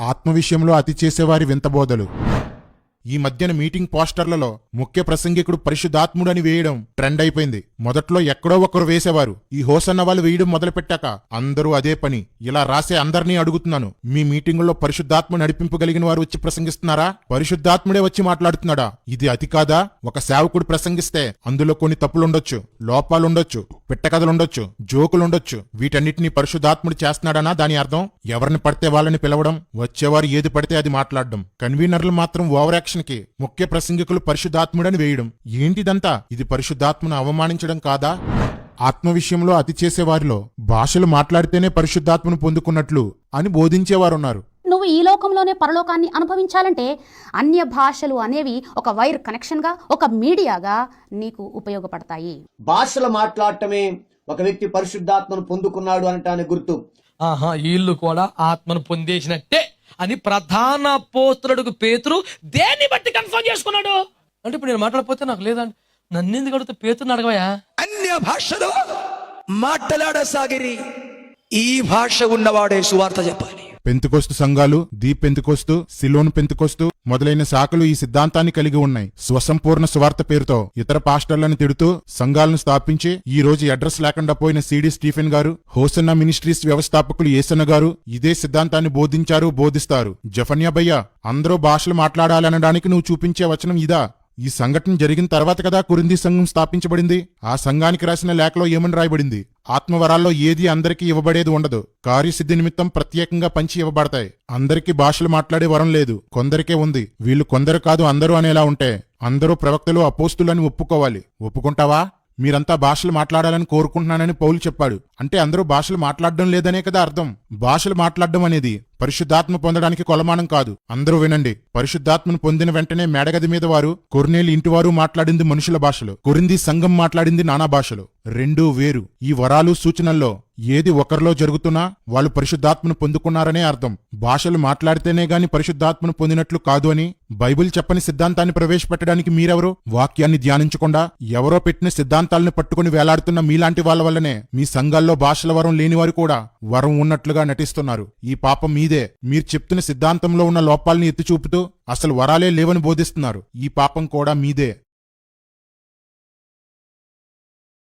ఆత్మ విషయంలో అతి చేసేవారి వింత బోధలు. ఈ మధ్యన మీటింగ్ పోస్టర్లలో ముఖ్య ప్రసంగికుడు పరిశుద్ధాత్ముడు అని వేయడం ట్రెండ్ అయిపోయింది. మొదట్లో ఎక్కడో ఒకరు వేసేవారు. ఈ హోసన్న వాళ్ళు వేయడం మొదలుపెట్టాక అందరూ అదే పని. ఇలా రాసే అందరినీ అడుగుతున్నాను. మీ మీటింగుల్లో పరిశుద్ధాత్మ నడిపింపగలిగిన వారు వచ్చి ప్రసంగిస్తున్నారా? పరిశుద్ధాత్ముడే వచ్చి మాట్లాడుతున్నాడా? ఇది అతి కాదా? ఒక సేవకుడు ప్రసంగిస్తే అందులో కొన్ని తప్పులుండొచ్చు. లోపాలుండొచ్చు. పిట్టకథలుండొచ్చు. జోకులుండొచ్చు. వీటన్నిటిని పరిశుద్ధాత్ముడు చేస్తున్నాడనా? దాని అర్థం ఎవరిని పడితే వాళ్ళని పిలవడం వచ్చేవారు ఏది పడితే అది మాట్లాడడం. కన్వీనర్లు మాత్రం ఓవర్ యాక్షన్కి ముఖ్య ప్రసంగికులు పరిశుద్ధాత్ముడని వేయడం. ఏంటిదంతా? ఇది పరిశుద్ధాత్మను అవమానించడం కాదా? ఆత్మ విషయంలో అతి చేసేవారిలో భాషలు మాట్లాడితేనే పరిశుద్ధాత్మను పొందుకున్నట్లు అని బోధించేవారున్నారు. నువ్వు ఈ లోకంలోనే పరలోకాన్ని అనుభవించాలంటే అన్య భాషలు అనేవి ఒక వైర్ కనెక్షన్గా ఒక మీడియాగా నీకు ఉపయోగపడతాయి. భాషలు మాట్లాడటమే ఒక వ్యక్తి పరిశుద్ధాత్మను పొందుకున్నాడు అనటానికి గుర్తు. ఆహా వీళ్ళు కూడా ఆత్మను పొందేసినట్టే. అని ప్రధాన పోస్తులకు పేతురు దేన్ని బట్టి కన్ఫర్మ్ చేసుకున్నాడు? అంటే ఇప్పుడు నేను మాట్లాడపోతే నాకు లేదండి. నన్ను ఎందుకు అడిగితే పేతుని అడగవయా అన్య భాషలో మాట్లాడసాగిరి. ఈ భాష ఉన్నవాడే సువార్త చెప్పాలి. పెంతుకొస్తు సంఘాలు దీప్ పెంతుకొస్తు సిలోన్ పెంతుకొస్తు మొదలైన శాఖలు ఈ సిద్ధాంతాన్ని కలిగి ఉన్నాయి. స్వసంపూర్ణ స్వార్థ పేరుతో ఇతర పాస్టర్లను తిడుతూ సంఘాలను స్థాపించి ఈ రోజు అడ్రస్ లేకుండా పోయిన CD Stephen garu Hosanna ministries వ్యవస్థాపకులు ఏసన్న గారు ఇదే సిద్ధాంతాన్ని బోధించారు బోధిస్తారు. జఫన్యా భయ్య అందరూ భాషలు మాట్లాడాలనడానికి నువ్వు చూపించే వచనం ఇదా? ఈ సంఘటన జరిగిన తర్వాత కదా కురింది సంఘం స్థాపించబడింది. ఆ సంఘానికి రాసిన లేఖలో ఏమని రాయబడింది? ఆత్మవరాల్లో ఏది అందరికీ ఇవ్వబడేది ఉండదు. కార్యసిద్ధి నిమిత్తం ప్రత్యేకంగా పంచి ఇవ్వబడతాయి. అందరికీ భాషలు మాట్లాడే వరం లేదు. కొందరికే ఉంది. వీళ్ళు కొందరు కాదు అందరూ అనేలా ఉంటే. అందరూ ప్రవక్తలు అపోస్తులని ఒప్పుకోవాలి. ఒప్పుకుంటావా? మీరంతా భాషలు మాట్లాడాలని కోరుకుంటున్నానని పౌలు చెప్పాడు. అంటే అందరూ భాషలు మాట్లాడడం లేదనే కదా అర్థం. భాషలు మాట్లాడడం అనేది పరిశుద్ధాత్మ పొందడానికి కొలమానం కాదు. అందరూ వినండి. పరిశుద్ధాత్మను పొందిన వెంటనే మేడగది మీద వారు కొర్నేలు ఇంటివారు మాట్లాడింది మనుషుల భాషలు. కొరింది సంఘం మాట్లాడింది నానా భాషలు. రెండూ వేరు. ఈ వరాలు సూచనల్లో ఏది ఒకరిలో జరుగుతున్నా వాళ్ళు పరిశుద్ధాత్మను పొందుకున్నారనే అర్థం. భాషలు మాట్లాడితేనే గాని పరిశుద్ధాత్మను పొందినట్లు కాదు అని బైబిల్ చెప్పని సిద్ధాంతాన్ని ప్రవేశపెట్టడానికి మీరెవరు వాక్యాన్ని ధ్యానించకుండా ఎవరో పెట్టిన సిద్ధాంతాలను పట్టుకుని వేలాడుతున్న మీలాంటి వాళ్ళ వల్లనే మీ సంఘాల్లో భాషల వరం లేనివారు కూడా వరం ఉన్నట్లుగా నటిస్తున్నారు. ఈ పాపం మీదే. మీరు చెప్తున్న సిద్ధాంతంలో ఉన్న లోపాలని ఎత్తి చూపుతూ అసలు వరాలే లేవని బోధిస్తున్నారు. ఈ పాపం కూడా మీదే.